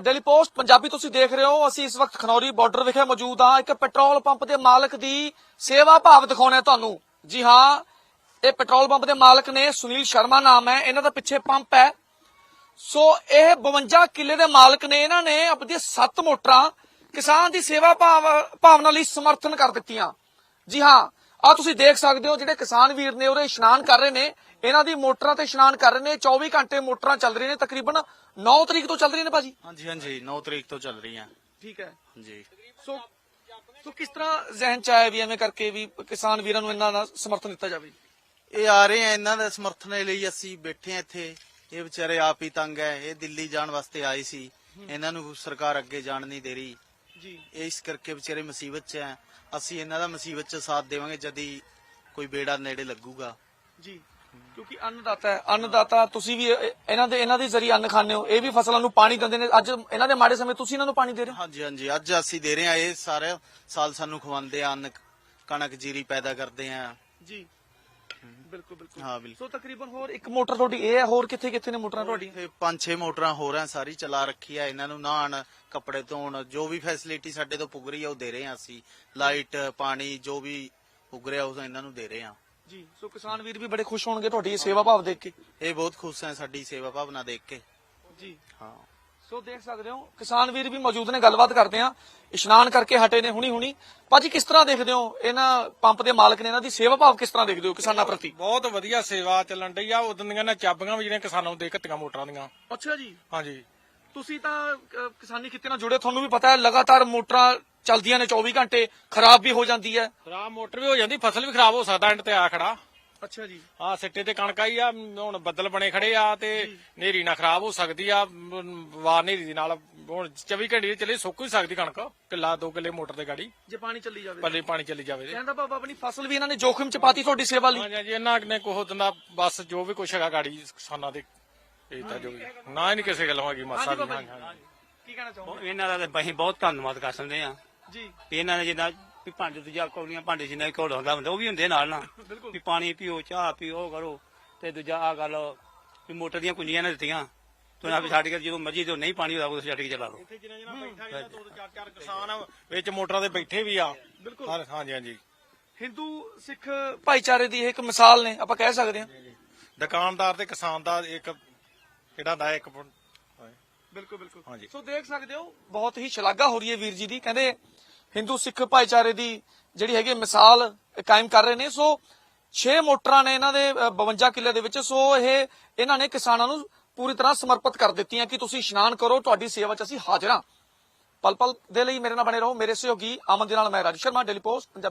Daily Post Punjabi ਤੁਸੀਂ ਦੇਖ ਰਹੇ ਹੋ, ਅਸੀਂ ਇਸ ਵਕਤ ਖਨੌਰੀ ਬਾਰਡਰ ਵਿਖੇ ਮੌਜੂਦ ਹਾਂ। ਇੱਕ ਪੈਟਰੋਲ ਪੰਪ ਦੇ ਮਾਲਕ ਦੀ ਸੇਵਾ ਭਾਵ ਦਿਖਾਉਣਾ ਤੁਹਾਨੂੰ। ਜੀ ਹਾਂ, ਇਹ ਪੈਟਰੋਲ ਪੰਪ ਦੇ ਮਾਲਕ ਨੇ ਸੁਨੀਲ ਸ਼ਰਮਾ ਨਾਮ ਹੈ, ਇਹਨਾਂ ਦਾ ਪਿੱਛੇ ਪੰਪ ਹੈ। ਸੋ ਇਹ 52 ਕਿੱਲੇ ਦੇ ਮਾਲਕ ਨੇ, ਇਹਨਾਂ ਨੇ ਆਪਣੀ ਸੱਤ ਮੋਟਰਾਂ ਕਿਸਾਨ ਦੀ ਸੇਵਾ ਭਾਵ ਭਾਵਨਾ ਲਈ ਸਮਰਥਨ ਕਰ ਦਿੱਤੀਆਂ। ਜੀ ਹਾਂ ਆ ਤੁਸੀਂ ਦੇਖ ਸਕਦੇ ਹੋ ਜਿਹੜੇ ਕਿਸਾਨ ਵੀਰ ਨੇ ਉਹਦੇ ਇਸ਼ਨਾਨ ਕਰ ਰਹੇ ਨੇ। ਇਹਨਾਂ ਦੀ ਮੋਟਰਾਂ ਤੇ ਇਸ਼ਨਾਨ ਕਰ ਰਹੇ ਨੇ। 24 ਘੰਟੇ ਮੋਟਰਾਂ ਚੱਲ ਰਹੀਆਂ ਨੇ। ਤਕਰੀਬਨ 9 ਤਰੀਕ ਤੋਂ ਚੱਲ ਰਹੀਆਂ ਨੇ ਭਾਜੀ? ਹਾਂਜੀ ਹਾਂਜੀ। 9 ਤਰੀਕ ਤੋਂ ਚੱਲ ਰਹੀਆਂ। ਠੀਕ ਹੈ। ਜੀ ਸੋ ਸੋ ਕਿਸ ਤਰ੍ਹਾਂ ਜ਼ਿਹਨ ਚ ਆਇਆ ਵੀ ਐਵੇਂ ਕਰਕੇ ਵੀ ਕਿਸਾਨ ਵੀਰਾਂ ਨੂੰ ਇਹਨਾਂ ਦਾ ਸਮਰਥਨ ਦਿੱਤਾ ਜਾਵੇ? ਇਹ ਆ ਰਹੇ ਆ ਇਹਨਾਂ ਦੇ ਸਮਰਥਨ ਲਈ ਅਸੀਂ ਬੈਠੇ ਆ ਇੱਥੇ। ਇਹ ਵਿਚਾਰੇ ਆਪ ਹੀ ਤੰਗ ਹੈ। ਇਹ ਦਿੱਲੀ ਜਾਣ ਵਾਸਤੇ ਆਏ ਸੀ। ਇਹਨਾਂ ਨੂੰ ਸਰਕਾਰ ਅੱਗੇ ਜਾਣ ਨਹੀਂ ਦੇ ਰਹੀ। ਜੀ। ਇਸ ਕਰਕੇ ਵਿਚਾਰੇ ਮੁਸੀਬਤ 'ਚ ਆ ਅਸੀਂ ਇਹਨਾਂ ਦਾ ਮੁਸੀਬਤ 'ਚ ਸਾਥ ਦੇਵਾਂਗੇ ਜਦ ਕੋਈ ਬੇੜਾ ਨੇੜੇ ਲੱਗੂਗਾ। ਜੀ ਕਿਉਂਕਿ ਅੰਨਦਾਤਾ ਹੈ। ਅੰਨਦਾਤਾ ਤੁਸੀਂ ਵੀ ਇਹ- ਇਹਨਾਂ ਦੇ ਇਹਨਾਂ ਦੇ ਜ਼ਰੀਏ ਅੰਨ ਖਾਂਦੇ ਹੋ। ਇਹ ਵੀ ਫਸਲਾਂ ਨੂੰ ਪਾਣੀ ਦਿੰਦੇ ਨੇ। ਅੱਜ ਇਹਨਾਂ ਦੇ ਮਾੜੇ ਸਮੇਂ ਤੁਸੀਂ ਇਹਨਾਂ ਨੂੰ ਪਾਣੀ ਦੇ ਰਹੇ ਹੋ? ਹਾਂਜੀ ਹਾਂਜੀ। ਅੱਜ ਅਸੀਂ ਦੇ ਰਹੇ ਆ ਇਹ ਸਾਰੇ ਸਾਲ ਸਾਨੂੰ ਖਵਾਉਂਦੇ ਆ। ਅੰਨ ਕਣਕ ਜੀਰੀ ਪੈਦਾ ਕਰਦੇ ਆ। ਜੀ। ਬਿਲਕੁਲ ਬਿਲਕੁਲ। ਹਾਂ ਬਿਲਕੁਲ। ਸੋ ਤਕਰੀਬਨ ਹੋਰ ਇੱਕ ਮੋਟਰ ਤੁਹਾਡੀ ਇਹ ਹੈ ਹੋਰ ਕਿੱਥੇ ਕਿੱਥੇ ਨੇ ਮੋਟਰਾਂ ਤੁਹਾਡੀਆਂ? ਇਹ ਪੰਜ ਛੇ ਮੋਟਰਾਂ ਹੋਰ ਆ ਸਾਰੀ ਚਲਾ ਰੱਖੀ ਆ ਇਹਨਾਂ ਨੂੰ ਨਹਾਣ ਕੱਪੜੇ ਧੋਣ ਜੋ ਵੀ ਫੈਸਿਲਿਟੀ ਸਾਡੇ ਤੋਂ ਪੁੱਗ ਰਹੀ ਆ ਉਹ ਦੇ ਰਹੇ ਆ ਅਸੀਂ। ਲਾਈਟ ਪਾਣੀ ਜੋ ਵੀ ਪੁੱਗ ਰਿਹਾ ਉਹ ਇਹਨਾਂ ਨੂੰ ਦੇ ਰਹੇ ਆ ਜੀ ਸੋ ਕਿਸਾਨ ਵੀਰ ਵੀ ਬੜੇ ਖੁਸ਼ ਹੋਣਗੇ ਤੁਹਾਡੀ ਇਹ ਸੇਵਾ ਭਾਵ ਦੇਖ ਕੇ। ਇਹ ਬਹੁਤ ਖੁਸ਼ ਹੈ ਸਾਡੀ ਸੇਵਾ ਭਾਵਨਾ ਦੇਖ ਕੇ। ਜੀ। ਹਾਂ। ਸੋ ਦੇਖ ਸਕਦੇ ਹੋ ਕਿਸਾਨ ਵੀਰ ਵੀ ਮੌਜੂਦ ਨੇ ਗੱਲਬਾਤ ਕਰਦੇ ਆ ਇਸ਼ਨਾਨ ਕਰਕੇ ਹਟੇ ਨੇ ਹੁਣੀ ਹੁਣੀ ਭਾਜੀ ਕਿਸ ਤਰ੍ਹਾਂ ਦੇਖਦੇ ਹੋ? ਇਹਨਾਂ ਪੰਪ ਦੇ ਮਾਲਕ ਨੇ ਇਹਨਾਂ ਦੀ ਸੇਵਾ ਭਾਵ ਕਿਸ ਤਰ੍ਹਾਂ ਦੇਖਦੇ ਹੋ ਕਿਸਾਨਾਂ ਪ੍ਰਤੀ? ਬਹੁਤ ਵਧੀਆ ਸੇਵਾ ਚੱਲਣ ਡਈ ਆ। ਉਦੋਂ ਦੀਆਂ ਨਾ ਚਾਬੀਆਂ ਵੀ ਜਿਹੜੀਆਂ ਕਿਸਾਨਾਂ ਨੂੰ ਦੇ ਘੱਤੀਆਂ ਮੋਟਰਾਂ ਦੀਆਂ। ਅੱਛਾ ਜੀ। ਹਾਂਜੀ। ਤੁਸੀਂ ਤਾਂ ਕਿਸਾਨੀ ਖਿੱਤੇ ਨਾਲ ਜੁੜੇ ਤੁਹਾਨੂੰ ਵੀ ਪਤਾ ਹੈ ਲਗਾਤਾਰ ਮੋਟਰਾਂ ਚੱਲਦੀਆਂ ਨੇ 24 ਘੰਟੇ ਖਰਾਬ ਵੀ ਹੋ ਜਾਂਦੀ ਹੈ। ਖਰਾਬ ਮੋਟਰ ਵੀ ਹੋ ਜਾਂਦੀ ਫਸਲ ਵੀ ਖਰਾਬ ਹੋ ਸਕਦਾ ਐਂਡ ਤੇ ਆ ਖੜਾ। ਅੱਛਾ ਜੀ। ਆ ਸਿੱਟੇ ਤੇ ਕਣਕ ਆਈ ਆ ਹੁਣ ਬੱਦਲ ਬਣੇ ਖੜੇ ਆ ਤੇ ਨੇਰੀ ਨਾਲ ਖਰਾਬ ਹੋ ਸਕਦੀ ਆ ਵਾਰ ਨੇਰੀ ਦੇ ਨਾਲ ਹੁਣ 24 ਘੰਟੇ ਚੱਲੇ ਸੁੱਕ ਵੀ ਸਕਦੀ ਕਣਕ ਕਿੱਲਾ ਦੋ ਕਿੱਲੇ ਮੋਟਰ ਤੇ ਗਾੜੀ। ਜੇ ਪਾਣੀ ਚੱਲੀ ਜਾਵੇ ਪੱਲੇ ਪਾਣੀ ਚੱਲੀ ਜਾਵੇ ਤੇ। ਕਹਿੰਦਾ ਬਾਬਾ ਆਪਣੀ ਫਸਲ ਵੀ ਇਹਨਾਂ ਨੇ ਜੋਖਮ ਚ ਪਾਤੀ ਤੁਹਾਡੀ ਸੇਵਾ ਲਈ। ਹਾਂਜੀ ਹਾਂਜੀ ਇਹਨਾਂ ਨੇ ਕੋਹ ਦਿੰਦਾ ਬਸ ਜੋ ਵੀ ਕੁਛ ਹੈਗਾ ਗਾੜੀ ਕਿਸਾਨਾਂ ਦੇ ਇਹ ਤਾਂ ਜੋ ਵੀ। ਨਾ ਹੀ ਨਹੀਂ ਕਿਸੇ ਗੱਲੋਂ ਹੈਗੀ ਮਾਸਾ ਵੀ ਹਾਂਜੀ ਹਾਂਜੀ। ਕੀ ਕਹਿਣਾ ਚਾਹੋਗੇ? ਇਹਨਾਂ ਦਾ ਤਾਂ ਅਸੀਂ ਬਹੁਤ ਧੰਨਵਾਦ ਕਰ ਸਕਦੇ ਆ ਜੀ। ਵੀ ਇਹਨਾਂ ਨੇ ਜਿੱਦਾਂ ਵੀ ਭਾਂਡੇ ਦੂਜਾ ਕੌਲੀਆਂ ਭਾਂਡੇ ਜਿੰਨਾ ਵੀ ਘੋਲ ਹੁੰਦਾ ਹੁੰਦਾ ਉਹ ਵੀ ਹੁੰਦੇ ਨਾਲ ਨਾ। ਵੀ ਪਾਣੀ ਪੀਓ ਚਾਹ ਪੀਓ ਉਹ ਕਰੋ। ਤੇ ਦੂਜਾ ਆ ਗੱਲ ਵੀ ਮੋਟਰ ਦੀਆਂ ਕੁੰਜੀਆਂ ਨੇ ਦਿੱਤੀਆਂ। ਤੂੰ ਆ ਵੀ ਛੱਡ ਕੇ ਜਦੋਂ ਮਰਜ਼ੀ ਤੋਂ ਨਹੀਂ ਪਾਣੀ ਹੋਦਾ ਉਹ ਛੱਡ ਕੇ ਚਲਾ ਲਓ। ਇੱਥੇ ਜਿੰਨਾ ਜਿੰਨਾ ਬੈਠਾ ਜਿਹੜਾ ਦੋ ਦੋ ਚਾਰ ਚਾਰ ਕਿਸਾਨ ਵਿੱਚ ਮੋਟਰਾਂ ਦੇ ਬੈਠੇ ਵੀ ਆ। ਬਿਲਕੁਲ। ਹਾਂ- ਹਾਂਜੀ ਹਾਂਜੀ। ਹਿੰਦੂ ਸਿੱਖ ਭਾਈਚਾਰੇ ਦੀ ਇਹ ਇੱਕ ਮਿਸਾਲ ਨੇ ਆਪਾਂ ਕਹਿ ਸਕਦੇ ਹਾਂ। ਦੁਕਾਨਦਾਰ ਤੇ ਕਿਸਾਨ ਦਾ ਇੱਕ ਜਿਹੜਾ ਦਾ ਇੱਕ ਬਿਲਕੁਲ ਬਿਲਕੁਲ। ਹਾਂਜੀ। ਸੋ ਦੇਖ ਸਕਦੇ ਹੋ ਬਹੁਤ ਹੀ ਸ਼ਲਾਘਾ ਹੋ ਰਹੀ ਹੈ ਵੀਰ ਜੀ ਦੀ। ਕਹਿੰਦੇ ਹਿੰਦੂ ਸਿੱਖ ਭਾਈਚਾਰੇ ਦੀ ਜਿਹੜੀ ਹੈਗੀ ਮਿਸਾਲ ਕਾਇਮ ਕਰ ਰਹੇ ਨੇ। ਸੋ 6 ਮੋਟਰਾਂ ਨੇ ਇਹਨਾਂ ਦੇ ਅ, 52 ਕਿੱਲੇ ਦੇ ਵਿੱਚ। ਸੋ ਇਹ ਇਹਨਾਂ ਨੇ ਕਿਸਾਨਾਂ ਨੂੰ ਪੂਰੀ ਤਰ੍ਹਾਂ ਸਮਰਪਿਤ ਕਰ ਦਿੱਤੀਆਂ ਕਿ ਤੁਸੀਂ ਇਸ਼ਨਾਨ ਕਰੋ ਤੁਹਾਡੀ ਸੇਵਾ 'ਚ ਅਸੀਂ ਹਾਜ਼ਰਾਂ ਪਲ ਪਲ ਦੇ ਲਈ ਮੇਰੇ ਨਾਲ ਬਣੇ ਰਹੋ। ਮੇਰੇ ਸਹਿਯੋਗੀ ਅਮਨ ਦੇ ਨਾਲ ਮੈਂ ਰਾਜ ਸ਼ਰਮਾ ਡੇਲੀ ਪੋਸਟ ਪੰਜਾਬੀ